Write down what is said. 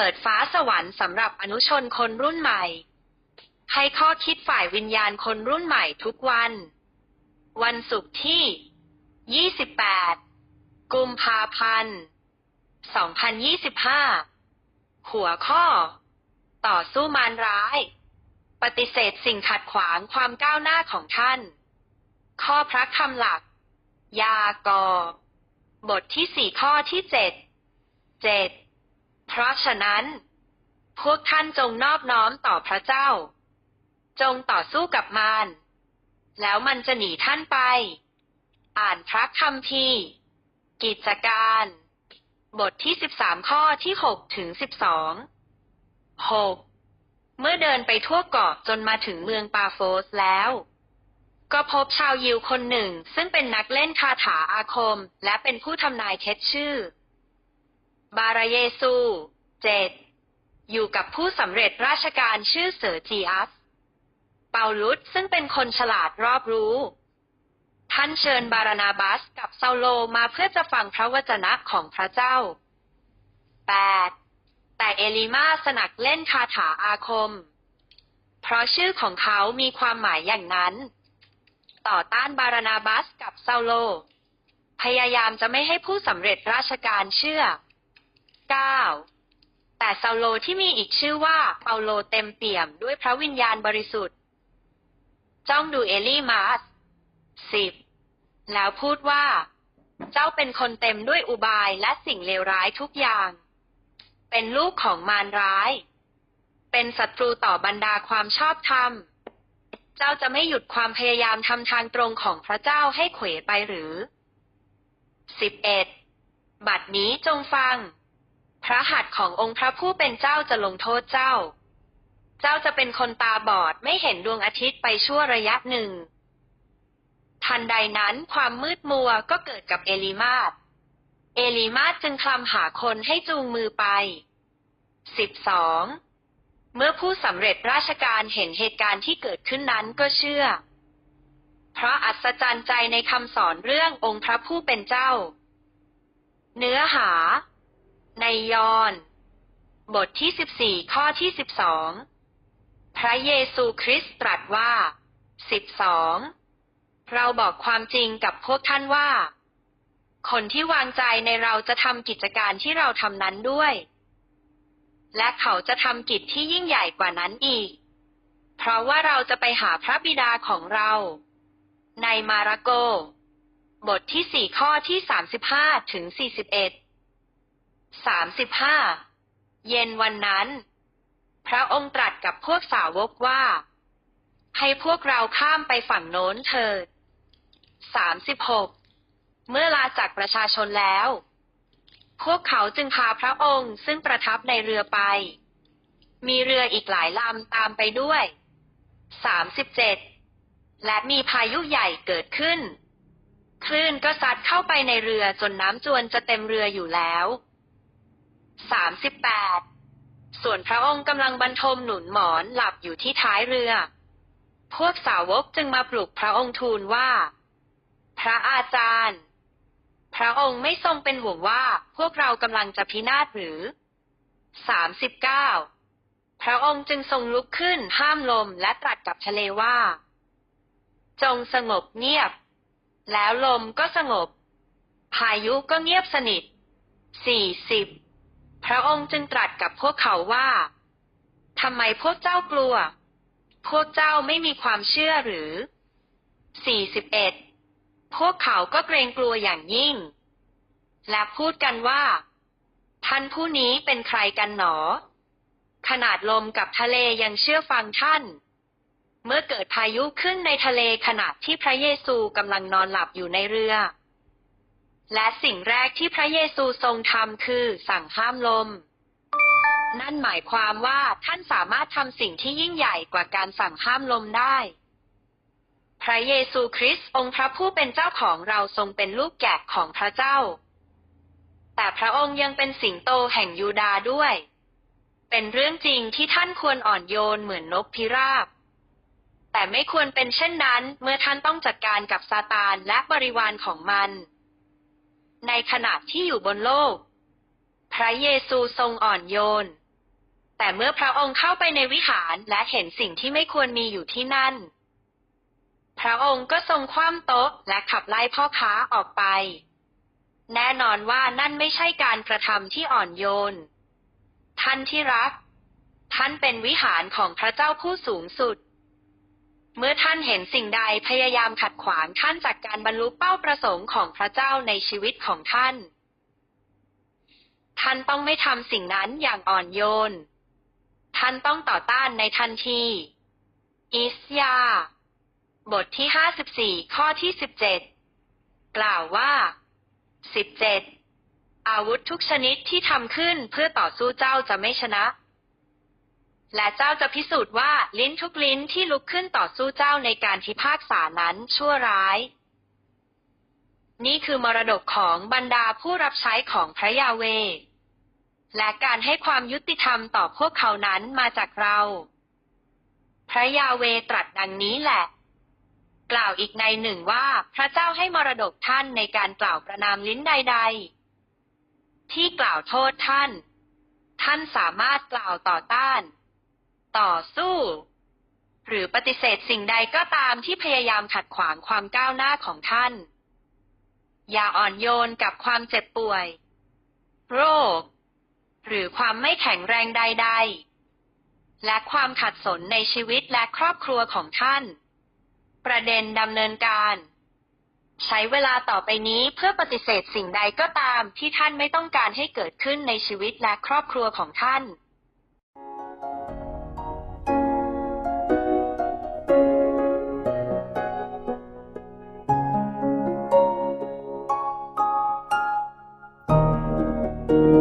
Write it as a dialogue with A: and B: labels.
A: ปิดฟ้าสวรรค์สำหรับอนุชนคนรุ่นใหม่ ให้ข้อคิดฝ่ายวิญญาณคนรุ่นใหม่ทุกวัน วันศุกร์ที่ 28 กุมภาพันธ์ 2025 หัวข้อ ต่อสู้มารร้าย ปฏิเสธสิ่งขัดขวางความก้าวหน้าของท่าน ข้อพระคำหลัก ยากอ บทที่สี่ข้อที่เจ็ดเจ็ด เพราะฉะนั้น พวกท่านจงนอบน้อมต่อพระเจ้า จงต่อสู้กับมารแล้วมันจะหนีท่านไป อ่านพระคัมภีร์กิจการ บทที่สิบสามข้อที่หกถึงสิบสองหกเมื่อเดินไปทั่วเกาะจนมาถึงเมืองปาโฟสแล้ว ก็พบชาวยิวคนหนึ่งซึ่งเป็นนักเล่นคาถาอาคม และเป็นผู้ทำนายเท็จชื่อ บาราเยซูเจ็ดอยู่กับผู้สำเร็จราชการชื่อเสอร์จีอัส เปาลุสซึ่งเป็นคนฉลาดรอบรู้ ท่านเชิญบารานาบัสกับเซาโลมาเพื่อจะฟังพระวจนะของพระเจ้า 8. แต่เอลิมาสนักเล่นคาถาอาคม เพราะชื่อของเขามีความหมายอย่างนั้น ต่อต้านบารานาบัสกับเซาโล พยายามจะไม่ให้ผู้สำเร็จราชการเชื่อ 9. แต่เซาโลที่มีอีกชื่อว่าเปาโลเต็มเปี่ยมด้วยพระวิญญาณบริสุทธิ์ จ้องดูเอลีมาส 10. แล้วพูดว่า เจ้าเป็นคนเต็มด้วยอุบายและสิ่งเลวร้ายทุกอย่าง เป็นลูกของมารร้าย เป็นศัตรูต่อบรรดาความชอบธรรม เจ้าจะไม่หยุดความพยายามทำทางตรงของพระเจ้าให้เขวไปหรือ 11. บัดนี้จงฟัง ระหัตถ์ขององค์พระผู้เป็นเจ้าจะลงโทษเจ้า เจ้าจะเป็นคนตาบอดไม่เห็นดวงอาทิตย์ไปชั่วระยะหนึ่ง ทันใดนั้นความมืดมัวก็เกิดกับเอลิมาสเอลิมาสจึงคลำหาคนให้จูงมือไป 12. เมื่อผู้สำเร็จราชการเห็นเหตุการณ์ที่เกิดขึ้นนั้นก็เชื่อ เพราะอัศจรรย์ใจในคำสอนเรื่ององค์พระผู้เป็นเจ้า เนื้อหา ในยอห์นบทที่ 14 ข้อที่ 12 พระเยซูคริสต์ตรัสว่า 12 เราบอกความจริงกับพวกท่านว่า คนที่วางใจในเราจะทำกิจการที่เราทำนั้นด้วย และเขาจะทำกิจที่ยิ่งใหญ่กว่านั้นอีก เพราะว่าเราจะไปหาพระบิดาของเรา ในมาระโก บทที่สี่ข้อที่สามสิบห้าถึงสี่ สามสิบห้าเย็นวันนั้น พระองค์ตรัสกับพวกสาวกว่า ให้พวกเราข้ามไปฝั่งโน้นเถิดสามสิบหกเมื่อลาจากประชาชนแล้ว พวกเขาจึงพาพระองค์ซึ่งประทับในเรือไป มีเรืออีกหลายลำตามไปด้วยสามสิบเจ็ดและมีพายุใหญ่เกิดขึ้น คลื่นก็ซัดเข้าไปในเรือจนน้ำจวนจะเต็มเรืออยู่แล้ว สามสิบแปดส่วนพระองค์กำลังบรรทมหนุนหมอนหลับอยู่ที่ท้ายเรือ พวกสาวกจึงมาปลุกพระองค์ทูลว่า พระอาจารย์ พระองค์ไม่ทรงเป็นห่วงว่าพวกเรากำลังจะพินาศหรือสามสิบเก้าพระองค์จึงทรงลุกขึ้นห้ามลมและตรัสกับทะเลว่า จงสงบเงียบ แล้วลมก็สงบ พายุก็เงียบสนิทสี่สิบ ระองค์จึงตรัสกับพวกเขาว่าทำไมพวกเจ้ากลัว พวกเจ้าไม่มีความเชื่อหรือสี่สิบเอ็ดพวกเขาก็เกรงกลัวอย่างยิ่ง และพูดกันว่า ท่านผู้นี้เป็นใครกันหนอ ขนาดลมกับทะเลยังเชื่อฟังท่าน เมื่อเกิดพายุขึ้นในทะเลขณะที่พระเยซูกำลังนอนหลับอยู่ในเรือ และสิ่งแรกที่พระเยซูทรงทำคือสั่งห้ามลม นั่นหมายความว่าท่านสามารถทำสิ่งที่ยิ่งใหญ่กว่าการสั่งห้ามลมได้ พระเยซูคริสต์องค์พระผู้เป็นเจ้าของเราทรงเป็นลูกแกะของพระเจ้า แต่พระองค์ยังเป็นสิงโตแห่งยูดาด้วย เป็นเรื่องจริงที่ท่านควรอ่อนโยนเหมือนนกพิราบแต่ไม่ควรเป็นเช่นนั้น เมื่อท่านต้องจัดการกับซาตานและบริวารของมัน ในขณะที่อยู่บนโลก พระเยซูทรงอ่อนโยน แต่เมื่อพระองค์เข้าไปในวิหารและเห็นสิ่งที่ไม่ควรมีอยู่ที่นั่น พระองค์ก็ทรงคว่ำโต๊ะและขับไล่พ่อค้าออกไป แน่นอนว่านั่นไม่ใช่การกระทำที่อ่อนโยน ท่านที่รัก ท่านเป็นวิหารของพระเจ้าผู้สูงสุด เมื่อท่านเห็นสิ่งใดพยายามขัดขวางท่านจากการบรรลุเป้าประสงค์ของพระเจ้าในชีวิตของท่าน ท่านต้องไม่ทำสิ่งนั้นอย่างอ่อนโยน ท่านต้องต่อต้านในทันที อิสยา บทที่ห้าสิบสี่ข้อที่สิบเจ็ดกล่าวว่าสิบเจ็ดอาวุธทุกชนิดที่ทำขึ้นเพื่อต่อสู้เจ้าจะไม่ชนะ และเจ้าจะพิสูจน์ว่าลิ้นทุกลิ้นที่ลุกขึ้นต่อสู้เจ้าในการพิพากษานั้นชั่วร้าย นี่คือมรดกของบรรดาผู้รับใช้ของพระยาเว และการให้ความยุติธรรมต่อพวกเขานั้นมาจากเรา พระยาเวตรัสดังนี้แหละ กล่าวอีกในหนึ่งว่าพระเจ้าให้มรดกท่านในการกล่าวประนามลิ้นใด ๆ ที่กล่าวโทษท่าน ท่านสามารถกล่าวต่อต้าน ต่อสู้ หรือปฏิเสธสิ่งใดก็ตามที่พยายามขัดขวางความก้าวหน้าของท่าน อย่าอ่อนโยนกับความเจ็บป่วย โรค หรือความไม่แข็งแรงใด ๆ และความขัดสนในชีวิตและครอบครัวของท่าน ประเด็นดำเนินการใช้เวลาต่อไปนี้เพื่อปฏิเสธสิ่งใดก็ตามที่ท่านไม่ต้องการให้เกิดขึ้นในชีวิตและครอบครัวของท่าน Thank you.